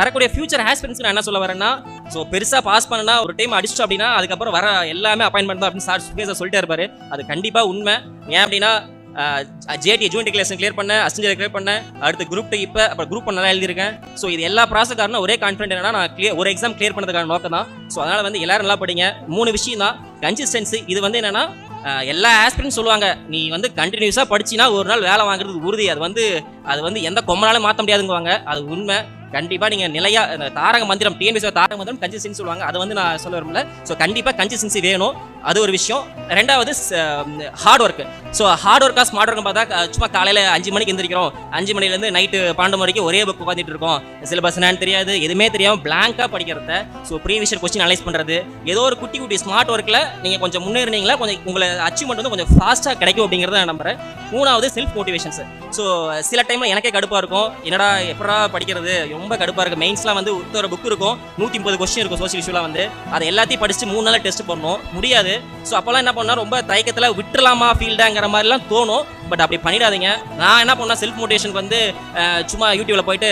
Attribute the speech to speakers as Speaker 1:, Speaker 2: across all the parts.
Speaker 1: வரக்கூடிய ஃபியூச்சர் ஹேஸ்பிரன்ஸ் நான் என்ன சொல்ல வரேன்னா ஸோ பெருசாக பாஸ் பண்ணனா ஒரு டைம் அடிச்சிட்டோம் அப்படின்னா அதுக்கப்புறம் வர எல்லாமே அப்பாயின்மெண்ட் தான் அப்படின்னு சார் சுகேஷ் சொல்லிட்டே இருப்பாரு அது கண்டிப்பாக உண்மை. ஏன் அப்படின்னா ஜேடி ஜூன் கிளாஸ் கிளியர் பண்ணேன் அசஞ்சர் கிளியர் பண்ணேன். அடுத்து குரூப் டூ இப்போ அப்புறம் குரூப் நல்லா எழுதியிருக்கேன். ஸோ இது எல்லா ப்ராசஸ் காரணம் ஒரே கான்ஃபிடென்ட் என்னன்னா நான் கிளியர் ஒரு எக்ஸாம் கிளியர் பண்ணதுக்கான நோக்கம் தான். ஸோ அதனால் வந்து எல்லாரும் நல்லா படிங்க. மூணு விஷயம் தான். கன்சிஸ்டன்சி இது வந்து என்னன்னா எல்லா ஆஸ்பிரன்ஸ் சொல்லுவாங்க நீ வந்து கண்டினியூஸாக படிச்சினா ஒரு நாள் வேலை வாங்குறது உறுதி. அது வந்து அது வந்து எந்த கொம்பனாலும் மாற்ற முடியாதுங்குவாங்க. அது உண்மை. கண்டிப்பாக நீங்கள் நிலையாக இந்த தாரக மந்திரம் டிஎன்பிசி தாரக மந்திரம் கன்சிஸ்டன்சி சொல்லுவாங்க. அதை வந்து நான் சொல்ல விரும்பல. ஸோ கண்டிப்பாக கன்சிஸ்டன்சி வேணும். அது ஒரு விஷயம். ரெண்டாவது ஹார்ட் ஒர்க்கு ஸோ ஹார்ட் ஒர்க்காக ஸ்மார்ட் ஒர்க்கு பார்த்தா சும்மா காலையில் அஞ்சு மணிக்கு எந்திரிக்கிறோம். அஞ்சு மணிலேருந்து நைட்டு பன்னெண்டு மணிக்கு ஒரே புக் உட்காந்துட்டு இருக்கோம். சிலபஸ் என்னன்னு தெரியாது. எதுவுமே தெரியாமல் பிளாங்காக படிக்கிறத ஸோ ப்ரீவிஷியர் கொஸ்டின் அனலைஸ் பண்ணுறது ஏதோ ஒரு குட்டி குட்டி ஸ்மார்ட் ஒர்க்கில் நீங்கள் கொஞ்சம் முன்னேறினீங்களா கொஞ்சம் உங்களை அச்சீவ்மெண்ட் வந்து கொஞ்சம் ஃபாஸ்ட்டாக கிடைக்கும் அப்படிங்கிறத நான் நம்புறேன். மூணாவது செல்ஃப் மோட்டிவேஷன்ஸ் ஸோ சில டைமில் எனக்கே கடுப்பாக இருக்கும். என்னடா எப்படா படிக்கிறது? ரொம்ப கடுப்பாக இருக்குது மெயின்ஸ்லாம் வந்து உத்தர புக் இருக்கும். நூற்றி முப்பது கொஸ்டின் இருக்கும் சோஷியல் இஷ்யூலாம் வந்து. அதை எல்லாத்தையும் படிச்சு மூணு நாள் டெஸ்ட் பண்ணணும். முடியாது. ஸோ அப்போல்லாம் என்ன பண்ணா ரொம்ப தயக்கத்தில் விட்டுலாமா ஃபீல்டாங்கிற மாதிரிலாம் தோணும். பட் அப்படி பண்ணிடாதீங்க. நான் என்ன பண்ணால் செல்ஃப் மோட்டிவேஷனுக்கு வந்து சும்மா யூடியூப்ல போயிட்டு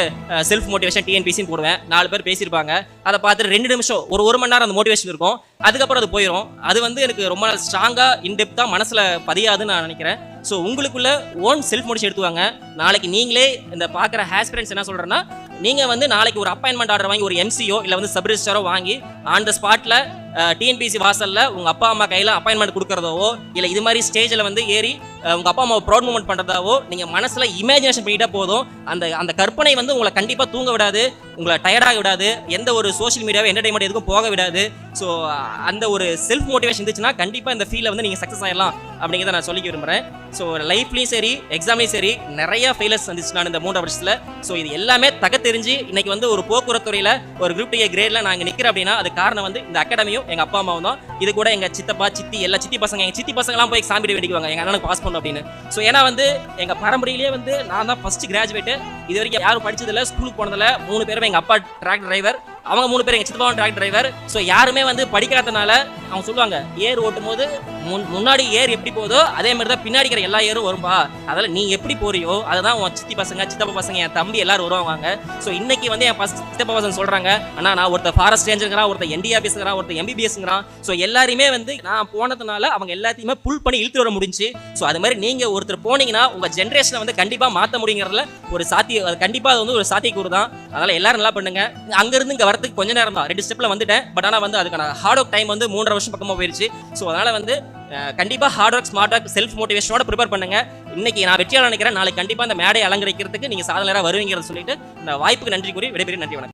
Speaker 1: செல்ஃப் மோட்டிவேஷன் டிஎன்பிசின்னு போடுவேன். நாலு பேர் பேசியிருப்பாங்க. அதை பார்த்துட்டு ரெண்டு நிமிஷம் ஒரு ஒரு மணி நேரம் அந்த மோட்டிவேஷன் இருக்கும். அதுக்கப்புறம் அது போயிடும் அது வந்து எனக்கு ரொம்ப ஸ்ட்ராங்காக இன்டெப்த்தாக மனசில் பதியாதுன்னு நான் நினைக்கிறேன். ஸோ உங்களுக்குள்ள ஓன் செல்ஃப் மோட்டிவேஷன் எடுத்துவாங்க நாளைக்கு நீங்களே இந்த பார்க்குற ஹேஸ்பிரன்ஸ் என்ன சொல்கிறேன்னா நீங்கள் வந்து நாளைக்கு ஒரு அப்பாயின்மெண்ட் ஆர்டர் வாங்கி ஒரு எம்சியோ இல்லை வந்து சப் ரிஜிஸ்டரோ வாங்கி ஆன் த ஸ்பாட்டில் டிஎன்பிசி வாசலில் உங்கள் அப்பா அம்மா கையில் அப்பாயின்மெண்ட் கொடுக்குறதாவோ இல்லை இது மாதிரி ஸ்டேஜில் வந்து ஏறி உங்கள் அப்பா அம்மாவை ப்ரௌட் மூமெண்ட் பண்ணுறதாவோ நீங்கள் மனசில் இமேஜினேஷன் பண்ணிட்டா போதும். அந்த அந்த கற்பனை வந்து உங்களை கண்டிப்பாக தூங்க விடாது உங்களை டயர்டாக விடாது எந்த ஒரு சோஷியல் மீடியாவை என்டர்டைன்மெண்ட் எதுக்கும் போக விடாது. ஸோ அந்த ஒரு செல்ஃப் மோட்டிவேஷன் இருந்துச்சுன்னா கண்டிப்பாக இந்த ஃபீலில் வந்து நீங்கள் சக்ஸஸ் ஆகிடலாம் அப்படிங்கிறத நான் சொல்லிக்க விரும்புகிறேன் ஸோ லைஃப்லேயும் சரி எக்ஸாம்லேயும் சரி நிறைய ஃபெயிலர்ஸ் வந்துச்சு நான் இந்த மூன்று வருஷத்தில். ஸோ இது எல்லாமே தக தெரிஞ்சு இன்னைக்கு வந்து ஒரு போக்குவரத்து துறையில் ஒரு குரூப் டி கிரேடில் நான் நிற்கிறேன் அப்படின்னா அது காரணம் வந்து இந்த அகாடமியும் எங்கள் அப்பா அம்மாவும் தான் இது கூட எங்கள் சித்தப்பா சித்தி எல்லா சித்தி பசங்க எங்கள் சித்தி பசங்களாம் போய் சாமிட்டு வேண்டிக்குவாங்க. எங்கள் அண்ணனுக்கு பாஸ் பண்ணணும் அப்படின்னு. ஸோ ஏன்னா வந்து எங்கள் பரம்பரையிலேயே வந்து நான் தான் ஃபர்ஸ்ட் கிராஜுவேட்டு இது வரைக்கும் யாரும் படிச்சதில்ல ஸ்கூலுக்கு போனதில்ல. மூணு பேரும் எங்கள் அப்பா டிராக் டிரைவர் அவங்க மூணு பேர் எங்கள் சித்தப்பாவும் ட்ராக் டிரைவர் ஸோ யாருமே வந்து படிக்காதனால அவங்க சொல்லுவாங்க ஏர் ஓட்டும் போது முன் முன்னாடி ஏர் எப்படி போதோ அதே மாதிரி தான் பின்னாடி இருக்கிற எல்லா ஏரும் வரும்பா. அதில் நீ எப்படி போறியோ அதுதான் உன் சித்தி பசங்க சித்தப்பா பசங்க என் தம்பி எல்லாரும் வருவாங்க. ஸோ இன்னைக்கு வந்து என் பச சித்தப்பா பசங்க சொல்றாங்க ஆனால் நான் ஒருத்தர் ஃபாரஸ்ட் ரேஞ்சருங்கிறான் ஒருத்தர் என்டிஆபிஸ்ங்கிறான் ஒருத்தர் எம்பிபிஎஸ்ங்கிறான் ஸோ எல்லாருமே வந்து நான் போனதுனால அவங்க எல்லாத்தையுமே புல் பண்ணி இழுத்து வர முடிஞ்சு. ஸோ அது மாதிரி நீங்கள் ஒருத்தர் போனீங்கன்னா உங்கள் ஜென்ரேஷனை வந்து கண்டிப்பாக மாற்ற முடியுங்கிறதுல ஒரு சாத்திய அது அது வந்து ஒரு சாத்தியக்கூறு தான். அதனால் எல்லாரும் நல்லா பண்ணுங்க. அங்கேருந்து இங்கே வரதுக்கு கொஞ்ச நேரம் தான். ரெண்டு ஸ்டெப்பில் வந்துட்டேன். பட் ஆனா வந்து அதுக்கான ஹார்ட் ஒர்க் டைம் வந்து மூன்றரை வருஷம் பக்கமா போயிருச்சு. ஸோ அதனால வந்து கண்டிப்பாக கண்டிப்பா hard work smart work self மோட்டிவேஷனோட prepare பண்ணுங்க. இன்னைக்கு நான் வெற்றியாளர் நினைக்கிறேன். நாளைக்கு கண்டிப்பா இந்த மேடை அலங்கரிக்கிறதுக்கு நீங்க சாதனையாக வருவீங்கிறத சொல்லிட்டு இந்த வாய்ப்புக்கு நன்றி கூறி விடைபெறும் நன்றி வணக்கம்.